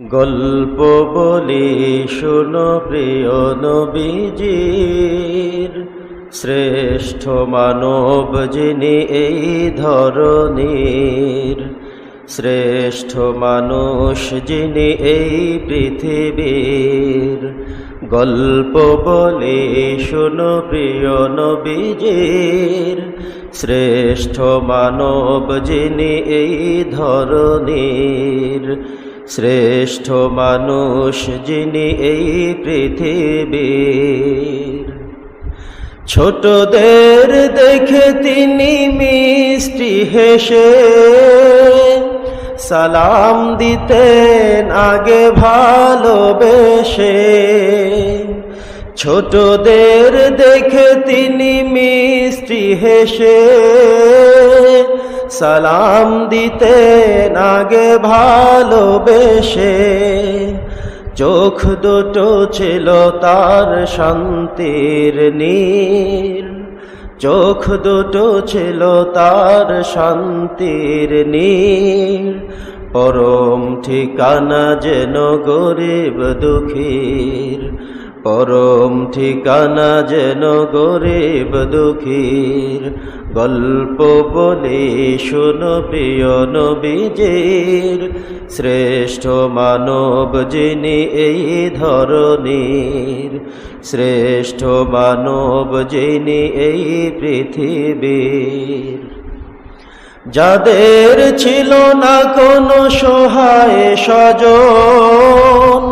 গল্প বলি, শোনো প্রিয় নবীজির। শ্রেষ্ঠ মানব যিনি এই ধরনীর শ্রেষ্ঠ মানুষ যিনি এই পৃথিবীর। গল্প বলি, শোনো প্রিয় নবীজির। শ্রেষ্ঠ মানব যিনি এই ধরনীর শ্রেষ্ঠ মানুষ যিনি এই পৃথিবীর। ছোটদের দেখে তিনি মিষ্টি হেসে, সালাম দিতেন আগে ভালোবেসে। ছোটদের দেখে তিনি মিষ্টি হেসে সালাম দিতেন আগে ভালোবেসে। চোখ দুটো ছিল তার শান্তির নীর চোখ দুটো ছিল তার শান্তির নীর পরম ঠিকানা যেন গরিব দুঃখীর পরম ঠিকানা যেন গরিব দুঃখীর। গল্প বলে শোনো প্রিয় নবীজের। শ্রেষ্ঠ মানব যিনি এই ধরনীর শ্রেষ্ঠ মানব যিনি এই পৃথিবীর। যাদের ছিল না কোনো সহায় স্বজন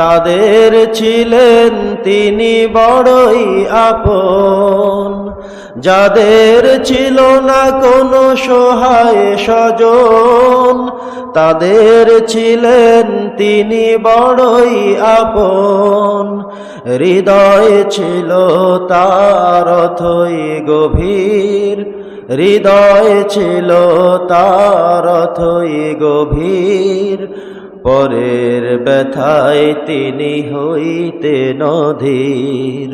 তাদের ছিলেন তিনি বড়ই আপন। যাদের ছিল না কোনো সহায় স্বজন, তাদের ছিলেন তিনি বড়ই আপন। হৃদয় ছিল তার অথই গভীর, হৃদয় ছিল তার অথই গভীর। পরের ব্যথায় তিনি হইতে নধীর।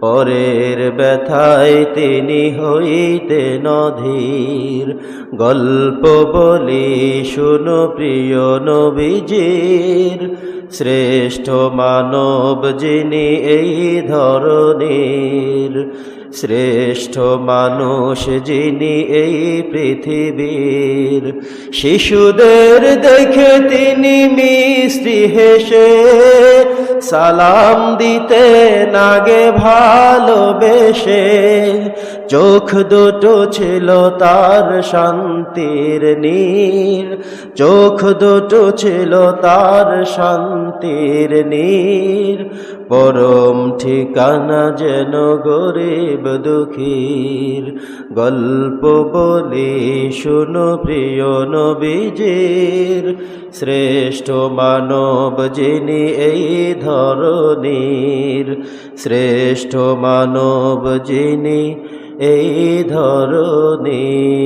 পরের ব্যথায় তিনি হইতে নধীর। গল্প বলি, শুনো প্রিয় নবীজির। শ্রেষ্ঠ মানব যিনি এই ধরনের শ্রেষ্ঠ মানুষ যিনি এই পৃথিবীর। শিশুদের দেখে তিনি মিষ্টি হেসে সালাম দিতে নাগে ভালোবেসে। চোখ দুটো ছিল তার শান্তির নীর চোখ দুটো ছিল তার শান্তির নীর পরম ঠিকানা যেন গরিব দুঃখীর। গল্প বলি, শুনো প্রিয় নবীজির। শ্রেষ্ঠ মানব যিনি এই ধরনীর শ্রেষ্ঠ মানব যিনি এই ধরনীর